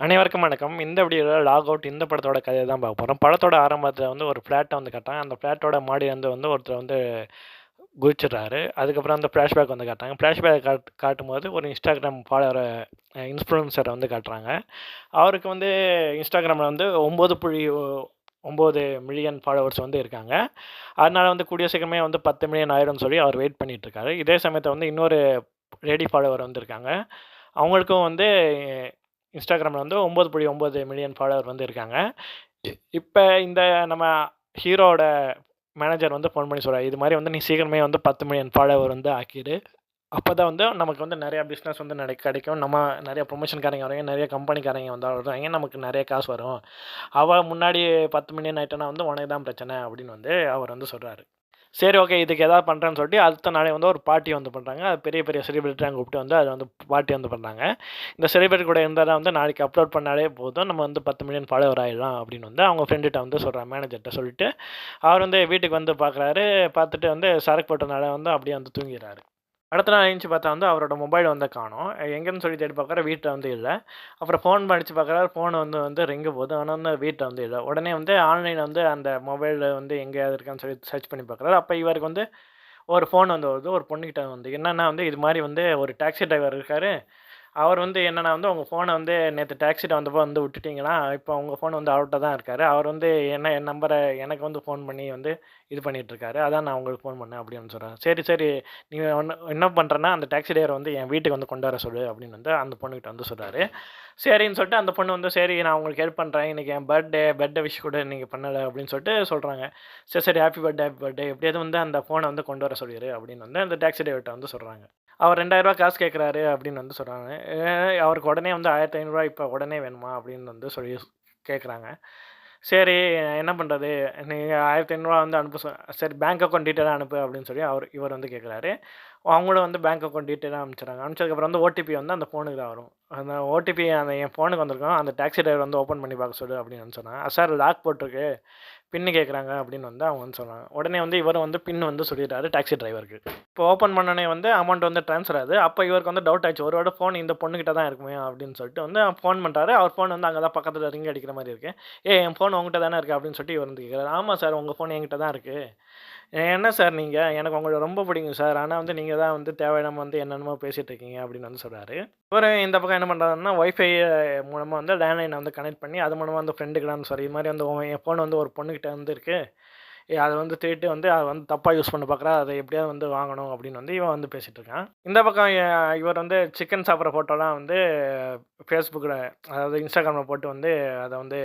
அனைவருக்கும் வணக்கம். இந்த வீடியோவில் லாக் அவுட் இந்த படத்தோட கதையை தான் பார்க்க போகிறோம் படத்தோட ஆரம்பத்தில் வந்து ஒரு ஃப்ளாட்டை வந்து கட்டாங்க அந்த ஃப்ளாட்டோட மாடி வந்து ஒருத்தர் வந்து குதிச்சிடுறாரு. அதுக்கப்புறம் அந்த ஃப்ளாஷ்பேக் வந்து காட்டுறாங்க. ஃப்ளாஷ்பேக் காட் காட்டும்போது ஒரு இன்ஸ்டாகிராம் ஃபாலோவர் இன்ஃப்ளூன்சரை வந்து காட்டுறாங்க. அவருக்கு வந்து இன்ஸ்டாகிராமில் வந்து 9.9 மில்லியன் ஃபாலோவர்ஸ் வந்து இருக்காங்க. அதனால் வந்து கூடிய சீக்கிரமே வந்து 10 மில்லியன் ஆயிரம்னு சொல்லி அவர் வெயிட் பண்ணிகிட்ருக்காரு இதே சமயத்தை வந்து இன்னொரு லேடி ஃபாலோவர் வந்திருக்காங்க அவங்களுக்கும் வந்து இன்ஸ்டாகிராம்ல வந்து 9.9 மில்லியன் ஃபாலோவர் வந்து இருக்காங்க. இப்ப இந்த நம்ம ஹீரோவோட மேனேஜர் வந்து ஃபோன் பண்ணி சொல்றாரு. இது மாரி வந்து நீ சீக்கிரமே வந்து 10 மில்லியன் ஃபாலோவர் வந்து ஆக்கிடு. அப்பதான் வந்து நமக்கு வந்து நெறைய பிசினஸ் வந்து நடை கிடைக்கும். நம்ம நெறைய ப்ரொமோஷன்காரங்க வருவாங்க. நெறைய கம்பெனிக்காரங்க வந்து வருவாங்க. நமக்கு நெறைய காசு வரும். அவ முன்னாடி 10 மில்லியன் ஆயிட்டான்னா வந்து உனக்கு தான் பிரச்சனை அப்படின்னு வந்து அவர் வந்து சொல்றாரு. சரி ஓகே. இதுக்கு ஏதாவது பண்ணுறேன்னு சொல்லிட்டு அடுத்த நாளே வந்து ஒரு பார்ட்டி வந்து பண்ணுறாங்க அது பெரிய பெரிய செலிபிரிட்டியாக கூப்பிட்டு வந்து அதை வந்து பார்ட்டி வந்து பண்ணுறாங்க இந்த செலிபிரிட்டி கூட இருந்தால் வந்து நாளைக்கு அப்லோட் பண்ணாலே போதும். நம்ம வந்து 10 மில்லியன் ஃபாலோவர் ஆயிடலாம் அப்படின்னு வந்து அவங்க ஃப்ரெண்டுகிட்ட வந்து சொல்கிறாங்க மேனேஜர்கிட்ட சொல்லிட்டு, அவர் வந்து வீட்டுக்கு வந்து பார்க்குறாரு. பார்த்துட்டு வந்து சரக்கு போட்டனால வந்து அப்படியே வந்து தூங்கிடுறாரு அடுத்த நாள் எந்திச்சு பார்த்தா வந்து அவரோட மொபைல் வந்து காணோம். எங்கேன்னு சொல்லி தேடி பார்க்குற வீட்டில் வந்து இல்லை அப்புறம் ஃபோன் படித்து பார்க்குறாரு. ஃபோன் வந்து வந்து ரிங்கு போகுது. ஆனால் வந்து வீட்டில் வந்து இல்லை உடனே வந்து ஆன்லைனில் வந்து அந்த மொபைலில் வந்து எங்கேயாவது இருக்கான்னு சொல்லி சர்ச் பண்ணி பார்க்குறாரு. அப்போ இவருக்கு வந்து ஒரு ஃபோன் வந்து வருது. ஒரு பொண்ணுக்கிட்ட வந்து என்னென்னா வந்து இது மாதிரி வந்து ஒரு டாக்ஸி டிரைவர் இருக்காரு. அவர் வந்து என்னென்னா வந்து உங்கள் ஃபோனை வந்து நேற்று டாக்ஸில வந்தப்போ வந்து விட்டுட்டீங்கன்னா இப்போ உங்கள் ஃபோன் வந்து அவுட்டாக தான் இருக்காரு. அவர் வந்து என்ன என் நம்பரை எனக்கு வந்து ஃபோன் பண்ணி வந்து இது பண்ணிகிட்ருக்காரு அதான் நான் உங்களுக்கு ஃபோன் பண்ணேன் அப்படின்னு சொல்கிறேன் சரி, சரி. நீங்கள் ஒன்று என்ன பண்ணுறேன்னா அந்த டாக்ஸி டிரைவர் வந்து என் வீட்டுக்கு வந்து கொண்டு வர சொல்லு அப்படின்னு வந்து அந்த பொண்ணுக்கிட்ட வந்து சொல்கிறாரு சரின்னு சொல்லிட்டு அந்த பொண்ணு வந்து சரி நான் உங்களுக்கு ஹெல்ப் பண்ணுறேன் இன்றைக்கி என் பர்த்டே பர்த்டே விஷ் கூட நீங்கள் பண்ணலை அப்படின்னு சொல்லிட்டு சொல்கிறாங்க சரி, சரி ஹாப்பி பர்த்டே ஹாப்பி பர்த்டே எப்படியாவது வந்து அந்த ஃபோனை வந்து கொண்டு வர சொல்லிடு அப்படின்னு வந்து அந்த டாக்ஸி டிரைவர்கிட்ட வந்து சொல்கிறாங்க அவர் ரெண்டாயிரரூவா காசு கேட்குறாரு அப்படின்னு வந்து சொல்கிறாங்க அவருக்கு உடனே வந்து ஆயிரத்தி ஐநூறுரூவா இப்போ உடனே வேணுமா அப்படின்னு வந்து சொல்லி கேட்குறாங்க. சரி என்ன பண்ணுறது நீங்கள் ஆயிரத்தி ஐநூறுரூவா வந்து அனுப்ப சொ சரி பேங்க் அக்கௌண்ட் டீட்டெயிலாக அனுப்பு அப்படின்னு சொல்லி அவர் இவர் வந்து கேட்குறாரு. அவங்களும் வந்து பேங்க் அக்கௌண்ட் டீட்டெயிலாக அனுப்பிச்சிடுறாங்க அனுப்பிச்சதுக்கப்புறம் வந்து ஓடிபி வந்து அந்த ஃபோனுக்கு தான் வரும். அந்த ஓடிபி அந்த என் ஃபோனுக்கு வந்திருக்கோம் அந்த டாக்ஸி டிரைவர் வந்து ஓப்பன் பண்ணி பார்க்க சொல்லு அப்படின்னு சொன்னாங்க. சார் லாக் போட்டிருக்கு. பின்னு கேட்குறாங்க அப்படின்னு வந்து அவங்க வந்து சொன்னாங்க. உடனே வந்து இவரும் வந்து பின் வந்து சொல்லிடுறாரு டாக்ஸி டிரைவருக்கு. இப்போ ஓப்பன் பண்ணனே வந்து அமௌண்ட் வந்து ட்ரான்ஸ்ஃபர் ஆகுது. அப்போ இவருக்கு வந்து டவுட் ஆச்சு. ஒருவேளை ஃபோன் இந்த பொண்ணுகிட்ட தான் இருக்குமே அப்படின்னு சொல்லிட்டு வந்து ஃபோன் பண்ணுறாரு அவர் ஃபோன் வந்து அங்கே தான் பக்கத்தில் ரிங் அடிக்கிற மாதிரி இருக்கு. ஏ என் ஃபோன் உங்ககிட்ட தானே இருக்குது அப்படின்னு சொல்லிட்டு இவர் வந்து கேட்குறாரு. ஆமாம் சார் உங்கள் ஃபோன் என்கிட்ட தான் இருக்குது என்ன சார் நீங்கள் எனக்கு உங்களை ரொம்ப பிடிக்கும் சார். ஆனால் வந்து நீங்கள் தான் வந்து தேவையில்லாமல் வந்து என்னென்னமோ பேசிகிட்டு இருக்கீங்க அப்படின்னு வந்து சொல்கிறாரு அப்புறம் இந்த பக்கம் என்ன பண்றாருன்னா, ஒய்ஃபை மூலமாக வந்து லேண்ட்லைனை வந்து கனெக்ட் பண்ணி அது மூலமாக வந்து ஃப்ரெண்டுக்குலாம் சார் இது மாதிரி வந்து என் ஃபோன் வந்து ஒரு பொண்ணுக்கிட்ட வந்து அதை வந்து திருட்டு வந்து அதை வந்து தப்பாக யூஸ் பண்ண பார்க்குறா. அதை எப்படியாவது வந்து வாங்கணும் அப்படின்னு வந்து இவன் வந்து பேசிகிட்டு இருக்கான். இந்த பக்கம் இவர் வந்து சிக்கன் சாப்பிட்ற ஃபோட்டோலாம் வந்து ஃபேஸ்புக்கில் அதாவது இன்ஸ்டாகிராமில் போட்டு வந்து அதை வந்து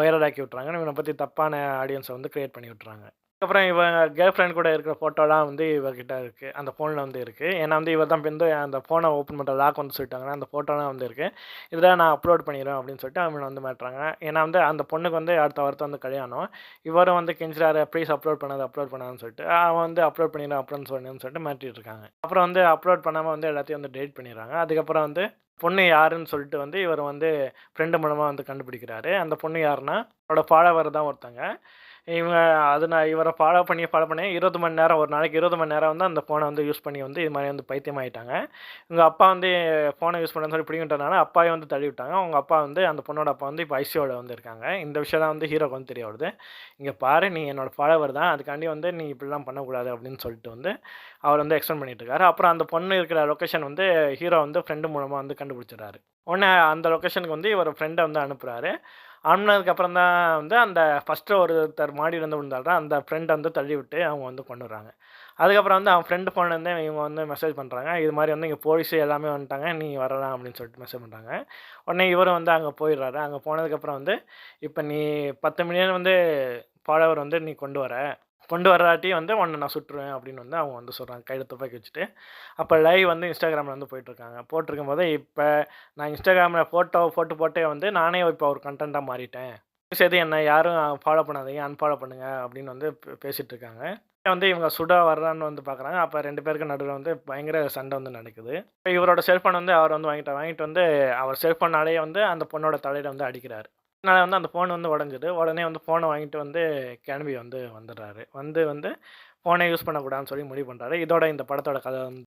வைரலாக்கி விட்றாங்க இவனை பற்றி தப்பான ஆடியன்ஸை வந்து க்ரியேட் பண்ணி விட்றாங்க அதுக்கப்புறம் இவன் கேர்ள் ஃப்ரெண்ட் கூட இருக்கிற ஃபோட்டோலாம் வந்து இவர்கிட்ட இருக்கு. அந்த ஃபோனில் வந்து இருக்கு. ஏன்னா வந்து இவர் தான் வந்து அந்த ஃபோனை ஓப்பன் பண்ணுற லாக் வந்து சொல்லிட்டாங்கன்னா, அந்த ஃபோட்டோலாம் வந்து இருக்கு. இதில் நான் அப்லோட் பண்ணிடுறேன் அப்படின்னு சொல்லிட்டு அவன வந்து மாட்டுறாங்க ஏன்னா வந்து அந்த பொண்ணுக்கு வந்து அடுத்த வாரத்தை வந்து கல்யாணம். இவரும் வந்து கெஞ்சிறாரு ப்ளீஸ் அப்லோட் பண்ணாது அப்லோட் பண்ணாதன்னு சொல்லிட்டு. அவன் வந்து அப்லோட் பண்ணிடுறேன் அப்படின்னு சொன்னேன்னு சொல்லிட்டு மிரட்டிட்டு இருக்காங்க. அப்புறம் வந்து அப்லோட் பண்ணாமல் வந்து எல்லாத்தையும் வந்து டேட் பண்ணிடுறாங்க. அதுக்கப்புறம் வந்து பொண்ணு யாருன்னு சொல்லிட்டு வந்து இவர் வந்து ஃப்ரெண்டு மூலமாக வந்து கண்டுபிடிக்கிறாரு. அந்த பொண்ணு யாருன்னா, அவரோட ஃபாலோவர் தான் ஒருத்தங்க. இவங்க அது நான் இவரை ஃபாலோ பண்ணி ஃபாலோ பண்ணி 20 மணி நேரம் ஒரு நாளைக்கு 20 மணி நேரம் வந்து அந்த ஃபோனை வந்து யூஸ் பண்ணி வந்து இது மாதிரி வந்து பைத்தியம் ஆகிட்டாங்க இவங்க அப்பா வந்து ஃபோனை யூஸ் பண்ண சொல்லி பிடிங்கிட்டனால அப்பாவையும் வந்து தள்ளி விட்டாங்க. அவங்க அப்பா வந்து அந்த பொண்ணோட அப்பா வந்து இப்போ ஐசியோட வந்து இருக்காங்க. இந்த விஷயம் தான் வந்து ஹீரோக்கு வந்து தெரிய வருது. இங்கே பாரு நீ என்னோட ஃபாலோவர் தான். அதுக்காண்டி வந்து நீ இப்படிலாம் பண்ணக்கூடாது அப்படின்னு சொல்லிட்டு வந்து அவர் வந்து எக்ஸ்பிளைன் பண்ணிட்டு இருக்காரு. அப்புறம் அந்த பொண்ணு இருக்கிற லொக்கேஷன் வந்து ஹீரோ வந்து ஃப்ரெண்டு மூலமாக வந்து கண்டுபிடிச்சிடுறாரு. உடனே அந்த லொக்கேஷனுக்கு வந்து இவர் ஃப்ரெண்டை வந்து அனுப்புகிறாரு அனுப்புறாரு. அப்புறம் தான் வந்து அந்த ஃபர்ஸ்ட்டு ஒருத்தர் மாடியிலேருந்து விழுந்தாரு அந்த ஃப்ரெண்டை வந்து தள்ளி விட்டு அவங்க வந்து கொன்னுடுறாங்க. அதுக்கப்புறம் வந்து அவன் ஃப்ரெண்டு ஃபோன்லேருந்து இவங்க வந்து மெசேஜ் பண்ணுறாங்க இது மாதிரி வந்து இங்கே போலீஸ் எல்லாமே வந்துட்டாங்க. நீ வரலாம் அப்படின்னு சொல்லிட்டு மெசேஜ் பண்ணுறாங்க உடனே இவரும் வந்து அங்கே போயிடுறாரு. அங்கே போனதுக்கப்புறம் வந்து இப்போ நீ 10 மில்லியன் வந்து ஃபாலோவர் வந்து நீ கொண்டு வர. கொண்டு வராட்டி வந்து உன்ன நான் சுட்டுருவேன் அப்படின்னு வந்து அவங்க வந்து சொல்கிறாங்க கையில துப்பாக்கி வச்சுட்டு. அப்போ லைவ் வந்து இன்ஸ்டாகிராமில் வந்து போயிட்டுருக்காங்க. போட்டிருக்கும்போது இப்போ நான் இன்ஸ்டாகிராமில் ஃபோட்டோ போட்டு போட்டே வந்து நானே இப்போ ஒரு கண்டென்ட்டாக மாறிட்டேன். சரி என்ன யாரும் ஃபாலோ பண்ணாதீங்க. அன்ஃபாலோ பண்ணுங்க அப்படின்னு வந்து பேசிகிட்டு இருக்காங்க. வந்து இவங்க சுடா வர்றான்னு வந்து பார்க்குறாங்க. அப்போ ரெண்டு பேருக்கு நடுவில் வந்து பயங்கர சண்டை வந்து நடக்குது. இவரோட செல்ஃபோன் வந்து அவர் வந்து வாங்கிட்டார். வாங்கிட்டு வந்து அவர் செல்ஃபோனாலேயே வந்து அந்த பொண்ணோட தலையில் வந்து அடிக்கிறார் அதனால் வந்து அந்த ஃபோன் வந்து உடஞ்சிது உடனே வந்து ஃபோனை வாங்கிட்டு வந்து கிளம்பி வந்து வந்துடுறாரு. வந்து வந்து ஃபோனே யூஸ் பண்ணக்கூடாதுன்னு சொல்லி முடிவு பண்ணுறாரு இதோட இந்த படத்தோட கதை வந்து